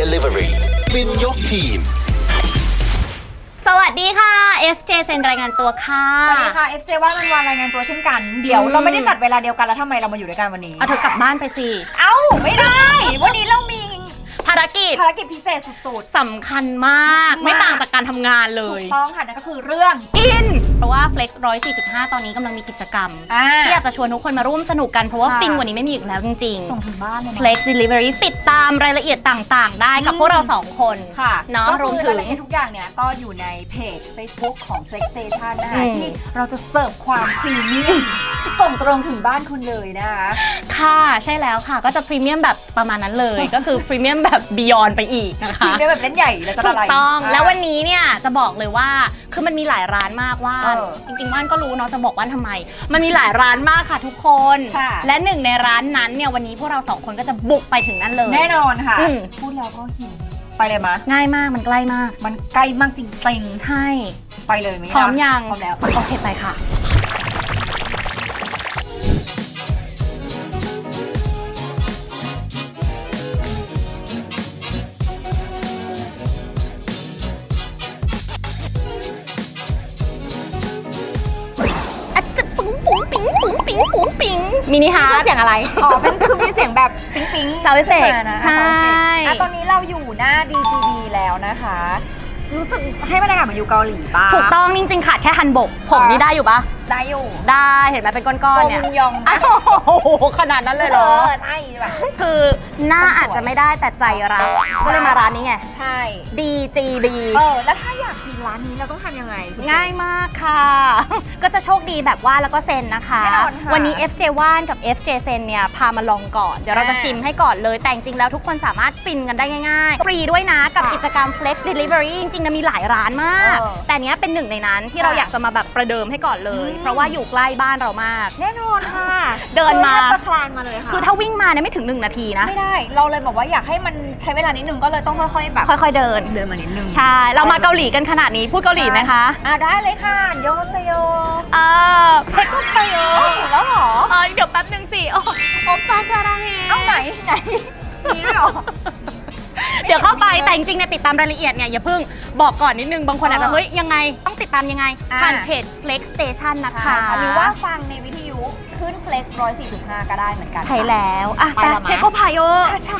Delivery ฟินยกทีม สวัสดีค่ะ FJ เซนรายงานตัวค่ะ สวัสดีค่ะ FJ ว่ามันวันรายงานตัวเช่นกัน เดี๋ยวอืม เราไม่ได้จัดเวลาเดียวกันแล้วทำไมเรามาอยู่ด้วยกันวันนี้ เอาเธอกลับบ้านไปสิ เอ้า ไม่ได้ วันนี้เรามีภารกิจภารกิจพิเศษสุด สำคัญมาก มาก ไม่ต่างจากการทำงานเลๆถูยกต้องค่ะนั่นก็คือเรื่องกิน เพราะว่า Flex 104.5 ตอนนี้กำลังมีกิจกรรม อ่า ที่อยากจะชวนทุกคนมาร่วมสนุกกัน เพราะว่าค่ะ ฟินกว่านี้ไม่มีอีกแล้วจริงส่งถึงบ้านเลยๆนะ Flex Delivery ติดตามรายละเอียดต่างๆ ได้กับอืมพวกเราสองคนค่ะเนาะก็รวมคือถึรางยละเอียดทุกอย่างเนี่ย ก็อยู่ในเพจ Facebook ของ Flex Station นะคะอืม ที่เราจะเสิร์ฟความพรีเมียม ส่งตรงถึงบ้านคุณเลยนะคะ ค่ะใช่แล้วค่ะ ก็จะพรีเมียมแบบประมาณนั้นเลย ก็คือพรีเมียมแบบ Beyond ไปอีกนะคะทีได้แบบเล่นใหญ่แล้วจะถูอะไรกต้องาแล้ววันนี้เนี่ยจะบอกเลยว่าคือมันมีหลายร้านมากว่าน เออจริงๆว่านก็รู้เนาะจะบอกว่านทำไม มันมีหลายร้านมากค่ะทุกคน ค่ะ และหนึ่งในร้านนั้นเนี่ยวันนี้พวกเราสองคนก็จะบุกไปถึงนั่นเลย แน่นอนค่ะ อืม พูดแล้วก็หิวไปเลยมะ ง่ายมากมันใกล้มากมันใกล้มากจริงใช่ ๆไปเลยไหมคะพร้อมยัง พร้อมแล้ว โอเคไปค่ะอะ ปิ๊งปุ้งปิ๊งมินิฮาคือร์ดเสียงอะไร อ๋อ เป็นคือมีเสียงแบบปิ๊งปิ๊ง Sound effect ขึ้นมานะใช่ sound effect อะตอนนี้เราอยู่หน้า DGB แล้วนะคะ รู้สึกให้บรรยากาศเหมือนอยู่เกาหลีป่ะ ถูกต้องจริงๆขาดแค่ฮันบก ผมค่ะนี่ได้อยู่ปะ ได้อยู่ได้เห็นไหมเป็นก้อนๆเนี่ยโกมุนยองอ้าวโอ้โหขนาดนั้นเลยเหรอ ใช่แบบคือหน้าอาจจะไม่ได้แต่ใจรักก็เลยมาร้านนี้ไง ใช่ DGB เออแล้วถ้าอยากกินร้านนี้เราต้องทำยังไงคุณเจง่ายมากค่ะ ก็จะโชคดีแบบว่าแล้วก็เซ็นนะคะ แน่นอนค่ะวันนี้ FJ ว่านกับ FJ เซ็นเนี่ยพามาลองก่อน เดี๋ยวเราจะอ่าชิมให้ก่อนเลย แต่จริงๆแล้วทุกคนสามารถฟินกันได้ง่ายๆ ฟรีด้วยนะกับค่ะกิจกรรม Flex Delivery จริงๆนะมีหลายร้านมาก เออแต่เนี้ยเป็นหนึ่งในนั้นที่เราค่ะอยากจะมาแบบประเดิมให้ก่อนเลย อืมเพราะว่าอยู่ใกล้บ้านเรามาก แน่นอนค่ะเดินมา คือแทบจะคลานมาเลยค่ะคือถ้าวิ่งมาเนี่ยไม่ถึง 1 นาทีนะ ไม่ได้ เราเลยบอกว่าอยากให้มันใช้เวลานิดนึงก็เลยต้องค่อยๆแบบค่อยๆเดิน เดินมานิดนึงใช่ เรามาเกาหลีกันขนาดนี้พูดเกาหลีไหมคะอะได้เลยค่ะโยเซโยเออเพชรก็ไปเอเอ้าอถึงแล้วเหรอเออเดี๋ยวแป๊บหนึ่งสิโอ้โอปาซาราเฮ เอ้าไหนไหนมีด้วยเหรอ เดี๋ยวเข้าไปแต่จริงๆเนี่ยติดตามรายละเอียดเนี่ยอย่าเพิ่งบอกก่อนนิดนึง บางคนอาจจะเออเฮ้ยยังไงต้องติดตามยังไง อ่า ผ่านเพจ Flex Station นะคะ หรือว่าฟังในวิทยุขึ้น Flex 104.5ก็ได้เหมือนกันใช่แล้ว อะไปแต่ละมั้ย เพจก็พายโออะใช่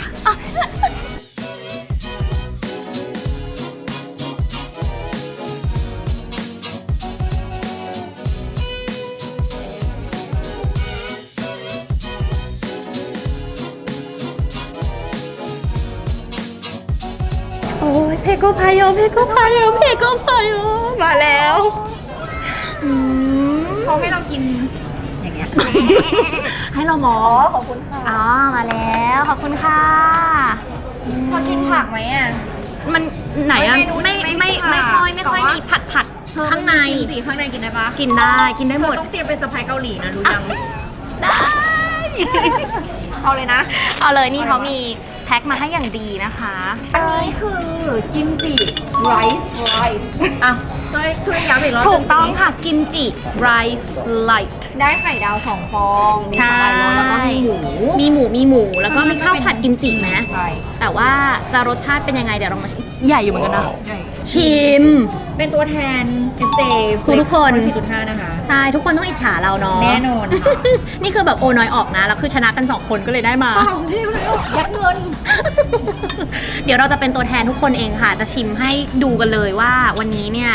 โอ้ยเพจก็พายโอเพจก็พายโอเพจก็พายโอมาแล้วอืมเขาให้เรากินอย่างเงี้ยให้เรามออ๋องขอบคุณค่ะอ๋อมาแล้วขอบคุณค่ะพอกินผักไหมอะ มันไหนอะเมนูนี้ไม่ไม่ไม่มีไม่ค่ะค่อยไม่ค่อยแต่ว่ามีผัดผัดข้างในสีข้างในกินได้ปะกินได้กินได้หมดต้องเตรียมเป็นสะพายเกาหลีนะรู้ยังได้เอาเลยนะ เอาเลยนี่เขามีแพ็คมาให้อย่างดีนะคะ อันนี้คือกิมจิไรซ์ไรซ์อะช่วยช่วยย้ำอีกรอบหถูนึ่กต้องค่ะกิมจิไรซ์ไลท์ได้ไข่ดาวสองฟองมีสไลด์โรลแล้วก็มีหมูมีหมูมีหมูแล้วก็มีข้าวผัดกิมจิไหมใช่แต่ว่าจะรสชาติเป็นยังไงเดี๋ยวลองมาชิมใหญ่อยู่เหมือนกันนะ ชิม เป็นตัวแทน FJ คือทุกคน 4.5 นะคะ ใช่ ทุกคนต้องอิจฉาเราเนาะ แน่นอนค่ะนี่คือแบบโอน้อยออกนะแล้วคือชนะกันสองคนก็เลยได้มา อ้าวเร็วเลยยัดเงิน เดี๋ยวเราจะเป็นตัวแทนทุกคนเองค่ะ จะชิมให้ดูกันเลยว่าวันนี้เนี่ย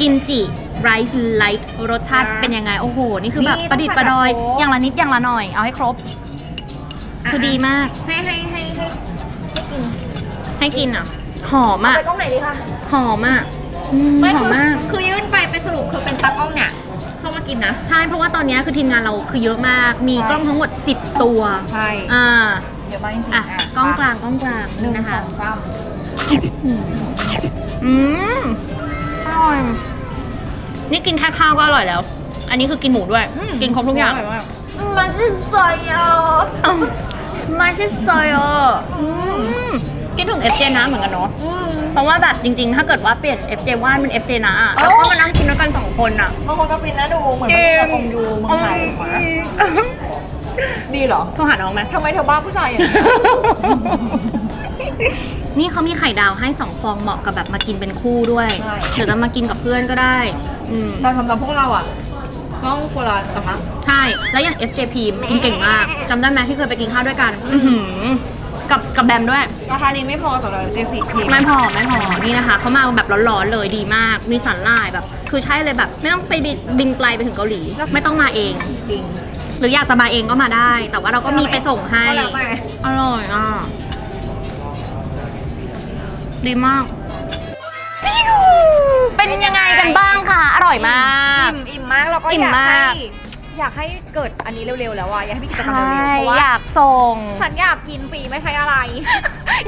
กิมจิไรซ์ไลท์รสชาติอ่าเป็นยังไง โอ้โห นี่คือแบบนี่ประดิษฐ์ประดอยต้องใส่แบบโค้ก อย่างละนิดอย่างละหน่อย เอาให้ครบ คือดีมาก ให้ให้ให้ให้ให้กินให้กินอะ หอมเอาอะไปกล้องไหนดีคะหอมอะอืมไม่หอคืมอมาก คือยื่นไปเป็นสรุปคือเป็นตากล้องเนี่ยต้องมากินนะ ใช่เพราะว่าตอนนี้คือทีมงานเราคือเยอะมาก มีใช่กล้องทั้งหมด 10 ตัวใช่อ่าเดี๋ยวมาจริงๆอะอะกล้องกลางกล้องกลางหนึ่งนะสคะองสามอืมอร่อยนี่กินแค่ข้าวก็อร่อยแล้ว อันนี้คือกินหมูด้วย กินครบทุกอย่างมันชื่อซอยอะไม่ใช่ซอยอะ คิดถึง FJ นะเหมือนกันเนาะ เพราะว่าแบบจริงๆ ถ้าเกิดว่าเปลี่ยน FJ ว่านเป็น FJ นะอะแล้วก็มานั่งกินด้วยกันสองคนอะบางคนก็ฟินนะดูเหมือนมันจะกงยูเมืองไทยถูกไหมดีเหรอโทรหาน้องไหมทำไมเธอบ้าผู้ชายอย่างนี้นี่เขามีไข่ดาวให้สองฟองเหมาะกับแบบมากินเป็นคู่ด้วยใช่ เดี๋ยวจะมากินกับเพื่อนก็ได้ อืม แต่สำหรับพวกเราอะต้องคนละกระทะใช่ แล้วอย่าง FJP กินเก่งมากจำได้ไหมที่เคยไปกินข้าวด้วยกัน อื้อหือ กับกับแบมด้วย ราคานี้ไม่พอสำหรับเจฟิทีไม่พอไม่พอนี่นะคะเขามาแบบร้อนๆเลยดีมาก มีสันลายแบบ คือใช่เลยแบบ ไม่ต้องไปบินบินไกลไปถึงเกาหลี ไม่ต้องมาเอง จริง หรืออยากจะมาเองก็มาได้ แต่ว่าเราก็มีไปส่งให้ ก็แล้วแต่ อร่อยอะ ดีมาก เป็นยังไงกันบ้างคะ อร่อยมาก อิ่มอิ่มมากแล้วก็อิ่มอยากให้มาก อยากให้เกิดอันนี้เร็วๆแล้วอะอยากให้มีกิจใชกรรมเร็ว่ๆเพราะอว่ายากส่ง ฉันอยากกินฟรีไม่ใช่อะไร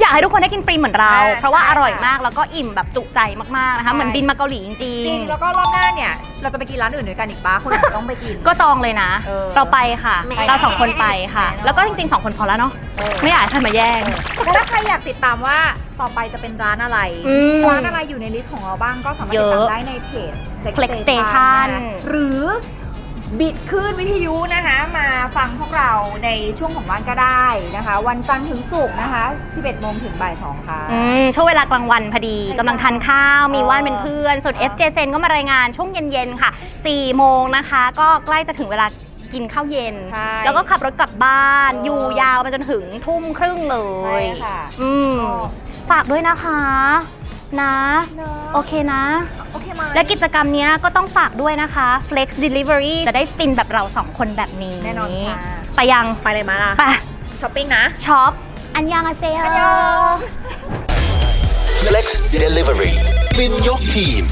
อยากให้ทุกคนได้กินฟรีเหมือนเราใช่เพราะว่าใช่อร่อยค่ะมากแล้วก็อิ่มแบบจุใจมากๆนะคะ ใช่ เหมือนบินมาเกาหลีจริงจริงแล้วก็รอบหน้าเนี่ย เราจะไปกินร้านอื่นด้วยกันอีกป้าคนอื่นต้องไปกิน ๆ ก็จองเลยนะ เออเราไปค่ะไปเราสองคนไปค่ะแน่นอนแล้วก็จริงๆสองคนพอแล้วเนาะเออ ไม่อยากให้ใครมาแย่ง แล้วถ้าใครอยากติดตามว่าต่อไปจะเป็นร้านอะไร อืมร้านอะไรอยู่ในลิสต์ของเราบ้างก็สามารถเยติดอะตามได้ในเพจ Flex Station นะคะหรือ บิดขึ้นวิทยุนะคะมาฟังพวกเราในช่วงของวันก็ได้นะคะ วันจันทร์ถึงศุกร์นะคะ 11โมงถึงบ่าย2ค่ะ อืมช่วงเวลากลางวันพอดีใช่กำลังทานข้าวมีเออว่านเป็นเพื่อน ส่วนเออ FJ เซนก็มารายงานช่วงเย็นๆค่ะ4โมงนะคะ ก็ใกล้จะถึงเวลากินข้าวเย็น ใช่แล้วก็ขับรถกลับบ้าน เออออยู่ยาวไปจนถึงทุ่มครึ่งเลใช่ยค่ะ อืมก็ ฝากด้วยนะคะ นะ เนอะโอเคนะ โอเคไหมและกิจกรรมเนี้ยก็ต้องฝากด้วยนะคะ Flex Delivery จะได้ฟินแบบเราสองคนแบบนี้แน่นอนค่ะ ไปยังไปเลยมาล่ะไปช้อปปิ้งนะ ช็อปอันยังอาเซโยอันยอง Flex Delivery ฟินยกทีม